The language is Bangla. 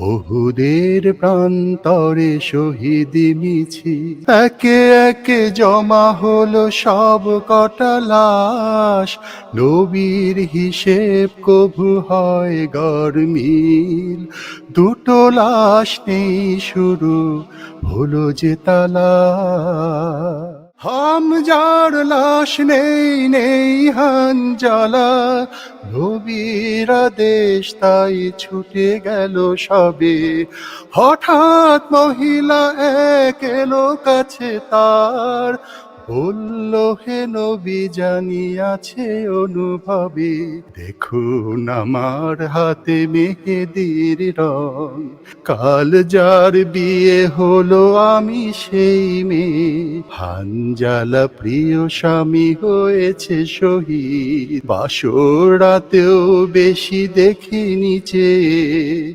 বহুদের প্রান্তরে শহীদ মিছি। একে একে জমা হলো সব কটা লাশ। নবীর হিসেব কভু হয় গরমিল দুটো লাশ নেই শুরু হলো যে তালা লাশ নেই নেই হানজালা নবীর দেশ তাই ছুটে গেল সবে। হঠাৎ মহিলা এক এলো কাছে তার। বলল, হে নবী, জানিয়াছে অনুভবে, দেখুন আমার হাতে মেহেদির রং। কাল যার বিয়ে হলো আমি সেই মেয়ে। হানজালা প্রিয় স্বামী হয়েছে শহীদ। বাসর বেশি দেখিনি চেয়ে